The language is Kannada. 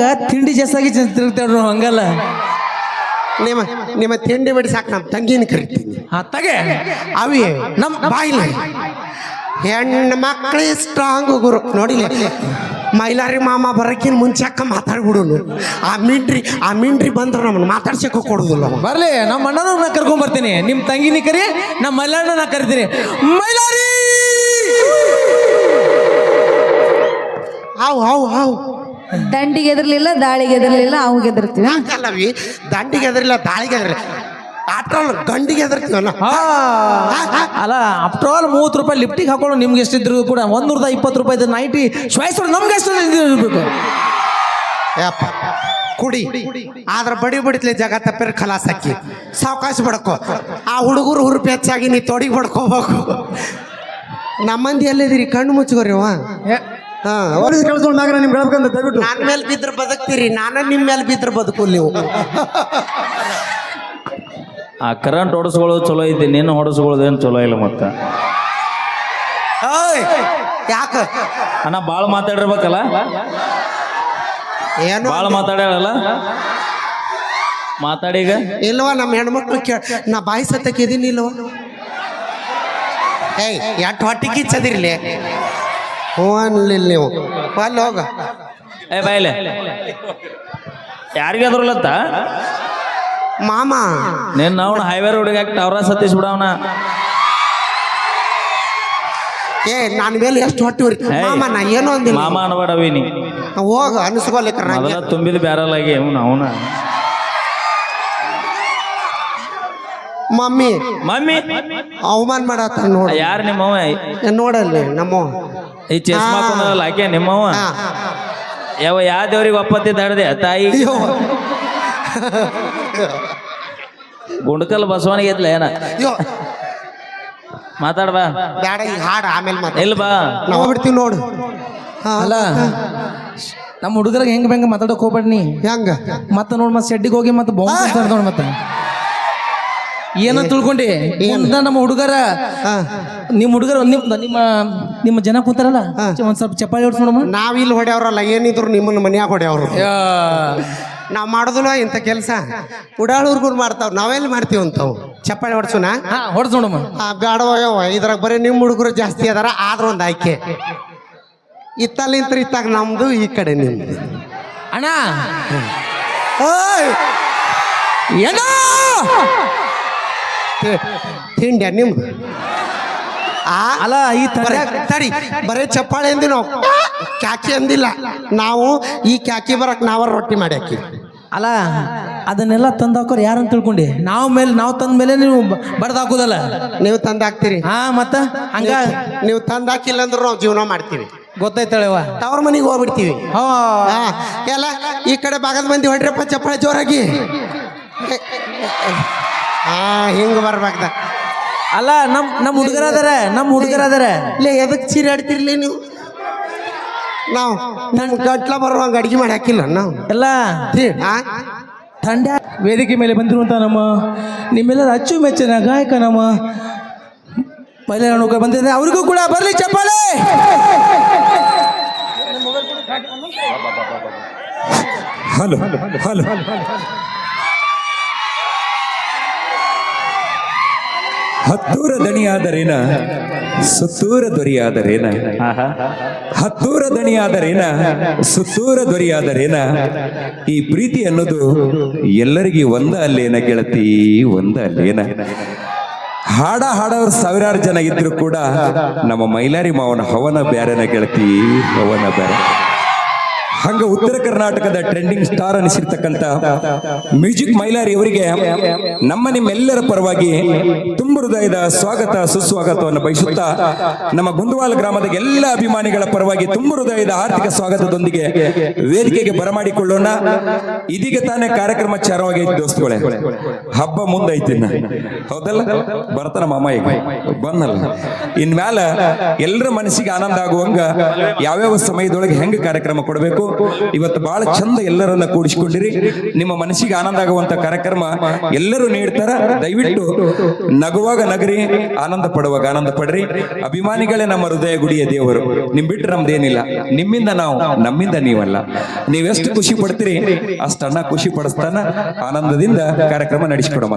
ಊರಾಗ ತಿಂಡಿ ಜಸಾಗಿ ತಿರುಗ್ತಾರ ಹಂಗಲ್ಲ. ನಿಮ್ಮ ನಿಮ್ಮ ತಿಂಡಿ ಬಿಡಿಸಾಕ ನಮ್ಮ ತಂಗಿನ ಕರಿತೀನಿ. ಹಾ ತಗೆ. ಅವಿ ನಮ್ಮ ಬಾಯಿಲೆ. ಹೆಣ್ಣು ಮಕ್ಕಳು ಸ್ಟ್ರಾಂಗ್ ಗುರು. ನೋಡಿಲ್ಲ ಮೈಲಾರಿ ಮಾಮ ಬರಕಿನ ಮುಂಚೆ ಅಕ್ಕ ಮಾತಾಡ್ಬಿಡುನು. ಆ ಮಿಂಟ್ರಿ ಆ ಮಿಂಟ್ರಿ ಬಂದ್ರೆ ನಮ್ಮನ್ನು ಮಾತಾಡ್ಸಕ್ಕೆ ಕೊಡುದಿಲ್ಲ ಅವ. ಬರ್ಲಿ ನಮ್ಮ ಅಣ್ಣನ ನಾ ಕರ್ಕೊಂಡ್ ಬರ್ತೀನಿ. ನಿಮ್ ತಂಗಿನಿ ಕರಿ ನಮ್ಮ ಮೈಲಾರನ ನಾ ಕರಿತೀನಿ. ಮೈಲಾರಿ! ಹಾವು ಹಾವು ಹಾವು. ದಂಡಿಗೆ ಎದರ್ಲಿಲ್ಲ ದಾಳಿಗೆ ಎದರ್ಲಿಲ್ಲ ಅವ್ಗೆ ಎದರ್ತೀವಿ. ಯಾಕಲ್ಲವಿ ದಂಡಿಗೆ ಎದರಿಲ್ಲ ದಾಳಿಗೆ ಎದರಿಲ್ಲ ಆಟ್ರಲ್ ಗಂಡಿಗೆ ಎದರ್ತೀವಲ್ಲ? ಹಾ ಅಲ್ಲ ಆಫ್ಟರ್ ಆಲ್ ಮೂವತ್ತು ರೂಪಾಯಿ ಲಿಫ್ಟಿಗೆ ಹಾಕೊಂಡು ನಿಮ್ಗೆ ಎಷ್ಟಿದ್ರು ಕೂಡ ಒಂದೂರದ ಇಪ್ಪತ್ತು ರೂಪಾಯಿ ನೈಟಿ ಶ್ವಾಯ್ಸ್ ನಮ್ಗೆ ಎಷ್ಟು ಇರಬೇಕು. ಯಪ್ಪ ಕುಡಿ. ಆದ್ರ ಬಡಿ ಬಡಿತ್ಲೆ ಜಾಗ ತಪ್ಪಿರ ಖಲಾಸ್ ಹಾಕಿ ಸಾವಕಾಶ ಬಡ್ಕೋ ಆ ಹುಡುಗರು ಹುರುಪಿ ಹೆಚ್ಚಾಗಿ ನೀ ತೊಡಿಗೆ ಬಡ್ಕೋಬೇಕು ನಮ್ಮಂದಿ ಎಲ್ಲಿದ್ದೀರಿ ಕಣ್ಣು ಮುಚ್ಕೋರಿ ಅವ ಹಾ ಕಳ್ಸ್ಕೊಂಡು ಮ್ಯಾಗ ನಿಮ್ಗೆ ಹೇಳ್ಬೇಕಂತ ದಯವಿಟ್ಟು. ನನ್ನ ಮೇಲೆ ಬಿದ್ರೆ ಬದುಕ್ತೀರಿ ನಾನು ನಿಮ್ಮ ಮೇಲೆ ಬಿದ್ರೆ ಬದುಕು ನೀವು. ಆ ಕರೆಂಟ್ ಹೊಡೆಸ್ಕೊಳ್ಳೋದು ಚಲೋ ಐತಿ ನಿನ್ನ ಹೊಡೆಸ್ಕೊಳ್ಳೋದೇನು ಚಲೋ ಇಲ್ಲ ಮತ್ತೆ. ಯಾಕ? ಅಣ್ಣ ಭಾಳ ಮಾತಾಡಿರ್ಬೇಕಲ್ಲ? ಏನು? ಭಾಳ ಮಾತಾಡ್ಯಾಳಲ್ಲ? ಮಾತಾಡಿಗ? ಇಲ್ವಾ ನಮ್ಮ ಹೆಣ್ಮಕ್ಳು ಕೇಳ ನಾ ಬಾಯಿ ಸತ್ತಕ್ಕೆ ಇದೀನಿ ಇಲ್ವ? ಏಯ್ ಎಟ್ ಹೊಟ್ಟಿಗೆ ಕಿಚ್ಚದಿರ್ಲಿ ಹ್ಞೂ ಅನ್ಲಿಲ್ಲ ನೀವು ಅಲ್ಲಿ ಹೋಗ ಏ ಬಾಯ್ಲೆ ಯಾರಿಗಾದ್ರಲ್ಲತ್ತ ಮಾಮ. ನೀನ್ ಅವನು ಹೈವೇ ರೋಡ್ಗೆ ಹಾಕಿ ಟವರ ಸತೀಶ್ ಬಿಡವನ ಏ ನನ್ನ ಮೇಲೆ ಎಷ್ಟು ಹೊಟ್ಟಿ ಉರಿ ಮಾಮ ನಾ ಏನೋ ಅಂದಿಲ್ಲ. ಮಾಮ ಅನ್ಬೇಡವಿ ನೀ. ಹೋಗ ಅನಿಸ್ಕೊಲಿಕ್ಕ ಮೊದಲ ತುಂಬಿದ ಬ್ಯಾರಲಾಗಿ ಅವನು ಅವನ. ಮಮ್ಮಿ. ಮಮ್ಮಿ. ಅವಮಾನ ಮಾಡತ್ತ ನೋಡ. ಯಾರು ನಿಮ್ಮವ ನೋಡಲ್ಲಿ ನಮ್ಮವ ಈ ಚಸ್ಮಾ ಹಾಕೊಂಡಲ್ಲ ಆಕೆ ನಿಮ್ಮವ. ಯಾವ ಯಾವ ದೇವ್ರಿಗೆ ಒಪ್ಪತ್ತಿ ದಡದೆ? ತಾಯಿ? ಗುಂಡಕಲ್ ಬಸವನಿಗೆ ಇದ್ಲ ಏನ? ಅಯ್ಯೋ ಮಾತಾಡ್ಬಾ ಬೇಡ ಈಗ ಹಾಡು ಆಮೇಲೆ ಮಾತಾಡ. ಇಲ್ಲ ಬಾ. ನಾವು ಬಿಡ್ತೀವಿ ನೋಡು. ಹಾ, ಅಲ್ಲ ನಮ್ಮ ಹುಡುಗರಿಗೆ ಹೆಂಗ್ ಬೆಂಗ ಮಾತಾಡಕ್ ಹೋಗ್ಬೇಡ ನೀ? ಹೆಂಗ? ಮತ್ತೆ ನೋಡಿ ಮತ್ತೆ ಶೆಡ್ಡಿಗೆ ಹೋಗಿ ಮತ್ತೆ ಬಾಂಬ್ ನೋಡ್ ಮತ್ತೆ. ಏನಂತ ತಿಳ್ಕೊಂಡಿ? ಮುಂದ ನಮ್ಮ ಹುಡುಗರ ಹಾ. ನಿಮ್ಮ ಹುಡುಗರ ನಿಮ್ಮ ನಿಮ್ಮ ನಿಮ್ಮ ಜನ ಕೂತಾರಲ್ಲ? ಒಂದ್ ಸ್ವಲ್ಪ ಚಪ್ಪಾಳಿ ಹೊಡ್ಸ್ ನೋಡಮ್ಮ ಇಲ್ಲಿ ಹೊಡೆಯವ್ರಲ್ಲ ಏನಿದ್ರು ನಿಮ್ಮನ್ನ ಮನ್ಯಾಗ ಹೊಡೆಯವ್ರು. ನಾವು ಮಾಡೋದಿಲ್ಲ ಇಂಥ ಕೆಲಸ. ಉಡಾಳೂರ್ಗೂ ಮಾಡ್ತಾವ್ ನಾವೆಲ್ಲಿ ಮಾಡ್ತೀವಿ ಅಂತವು. ಚಪ್ಪಾಳಿ ಹೊಡ್ಸೋಣ? ಹಾ ಹೊಡ್ಸ್ ನೋಡಮ್ಮ ಆ ಬ್ಯಾಡವ ಯವ್ವ ಇದ್ರಾಗ ಬರೀ ನಿಮ್ಮ ಹುಡುಗರು ಜಾಸ್ತಿ ಅದಾರ ಆದ್ರ ಒಂದು ಆಯ್ಕೆ. ಇತ್ತಲ್ಲಿಂತ ಇತ್ತಾಗ ನಮ್ದು ಈ ಕಡೆ ನಿಮ್ದು. ಅಣ್ಣ. ಏನೋ? ತಿಂಡ್ಯ ನಿಮ್ಮ ಆ? ಅಲ್ಲ ಈ ತಡಿ ಬರೇ ಚಪ್ಪಾಳೆ ಅಂದಿ ನಾವು ಕ್ಯಾಕಿ ಅಂದಿಲ್ಲ. ನಾವು ಈ ಕ್ಯಾಕಿ ಬರಕ್ ನಾವ ರೊಟ್ಟಿ ಮಾಡಿ ಹಾಕಿ. ಅಲ್ಲ ಅದನ್ನೆಲ್ಲ ತಂದ ಹಾಕೋರು ಯಾರು ಅಂತ ತಿಳ್ಕೊಂಡಿ? ನಾವು ಮೇಲೆ ನಾವು ತಂದ ಮೇಲೆ ನೀವು ಬಡ್ದು ಹಾಕುದಲ್ಲ ನೀವು ತಂದು ಹಾಕ್ತೀರಿ. ಹಾ ಮತ್ತ? ಹಂಗ ನೀವು ತಂದು ಹಾಕಿಲ್ಲ ಅಂದ್ರೆ ನಾವು ಜೀವನ ಮಾಡ್ತೀವಿ. ಗೊತ್ತಾಯ್ತಳವ ತವ್ರ ಮನೆಗೆ ಹೋಗ್ಬಿಡ್ತೀವಿ. ಹಾ. ಹಾ ಎಲ್ಲ ಈ ಕಡೆ ಭಾಗದ ಮಂದಿ ಹೊಡ್ರಪ್ಪ ಚಪ್ಪಾಳೆ ಜೋರಾಗಿ. ಹಾ ಹಿಂಗ ಬರ್ಬೇಕದ. ಅಲ್ಲ ನಮ್ಮ ನಮ್ಮ ಹುಡುಗರ ಅದಾರ ನಮ್ಮ ಹುಡುಗರ ಅದಾರ ಲೇ ಎದಕ್ ಚೀರಾಡ್ತಿರ್ಲಿ ನೀವು? ನಾವು ನಮ್ಮ ಗಟ್ಲ ಬರುವಂಗ ಅಡಿಗೆ ಮಾಡಿ ಹಾಕಿಲ್ಲ ನಾವು. ಎಲ್ಲ? ತಂಡ ವೇದಿಕೆ ಮೇಲೆ ಬಂದಿರುವಂತ ನಮ್ಮ ನಿಮ್ಮೆಲ್ಲರ ಅಚ್ಚುಮೆಚ್ಚಿನ ಗಾಯಕ ನಮ್ಮ ಮಹಿಳೆಯರು ಬಂದಿದೆ ಅವ್ರಿಗೂ ಕೂಡ ಬರಲಿ ಚಪ್ಪಾಳೆ! Hello hello. ಹತ್ತೂರ ದಣಿಯಾದರೇನ? ಸುತ್ತೂರ ದೊರೆಯಾದರೇನ? ಹತ್ತೂರ ದಣಿಯಾದರೇನ? ಸುತ್ತೂರ ದೊರೆಯಾದರೇನ? ಈ ಪ್ರೀತಿ ಅನ್ನೋದು ಎಲ್ಲರಿಗೂ ಒಂದ ಅಲ್ಲೇನ ಗೆಳತಿ, ಒಂದ ಅಲ್ಲೇನ? ಹಾಡ ಹಾಡೋರು ಸಾವಿರಾರು ಜನ ಇದ್ರು ಕೂಡ ನಮ್ಮ ಮೈಲಾರಿ ಮಾವನ ಹವನ ಬ್ಯಾರನ ಗೆಳತಿ, ಹವನ ಬ್ಯಾರ. ಹಂಗ ಉತ್ತರ ಕರ್ನಾಟಕದ ಟ್ರೆಂಡಿಂಗ್ ಸ್ಟಾರ್ ಅನಿಸಿರ್ತಕ್ಕಂಥ ಮ್ಯೂಸಿಕ್ ಮೈಲಾರಿ ಅವರಿಗೆ ನಮ್ಮ ನಿಮ್ಮೆಲ್ಲರ ಪರವಾಗಿ ತುಂಬ ಹೃದಯದ ಸ್ವಾಗತ, ಸುಸ್ವಾಗತವನ್ನು ಬಯಸುತ್ತಾ ನಮ್ಮ ಗುಂದವಾಲ ಗ್ರಾಮದ ಎಲ್ಲ ಅಭಿಮಾನಿಗಳ ಪರವಾಗಿ ತುಂಬ ಹೃದಯದ ಆರ್ಥಿಕ ಸ್ವಾಗತದೊಂದಿಗೆ ವೇದಿಕೆಗೆ ಬರಮಾಡಿಕೊಳ್ಳೋಣ. ಇದೀಗ ತಾನೇ ಕಾರ್ಯಕ್ರಮ ಚಾರವಾಗೈತಿ ದೋಸ್ತುಗಳೇ. ಹಬ್ಬ ಮುಂದೈತಿ. ಹೌದಲ್ಲ? ಬರ್ತಾನ ಮಾಮ ಈಗ. ಬಂದಲ್ಲ. ಇನ್ಮ್ಯಾಲ ಎಲ್ಲರ ಮನಸ್ಸಿಗೆ ಆನಂದ ಆಗುವಂಗ ಯಾವ್ಯಾವ ಸಮಯದೊಳಗೆ ಹೆಂಗ ಕಾರ್ಯಕ್ರಮ ಕೊಡಬೇಕು? ಇವತ್ತು ಬಹಳ ಚಂದ ಎಲ್ಲರನ್ನ ಕೂಡಿಸಿಕೊಂಡಿರಿ. ನಿಮ್ಮ ಮನಸ್ಸಿಗೆ ಆನಂದ ಆಗುವಂತ ಕಾರ್ಯಕ್ರಮ ಎಲ್ಲರೂ ನೀಡ್ತಾರ. ದಯವಿಟ್ಟು ನಗುವಾಗ ನಗರಿ, ಆನಂದ ಪಡುವಾಗ ಆನಂದ ಪಡ್ರಿ. ಅಭಿಮಾನಿಗಳೇ ನಮ್ಮ ಹೃದಯ ಗುಡಿಯ ದೇವರು. ನಿಮ್ ಬಿಟ್ಟು ನಮ್ದೇನಿಲ್ಲ. ನಿಮ್ಮಿಂದ ನಾವು, ನಮ್ಮಿಂದ ನೀವಲ್ಲ. ನೀವೆಷ್ಟು ಖುಷಿ ಪಡ್ತೀರಿ ಅಷ್ಟನ್ನ ಖುಷಿ ಪಡಿಸ್ತಾನ ಆನಂದದಿಂದ ಕಾರ್ಯಕ್ರಮ ನಡೆಸಿಕೊಡಮ್ಮ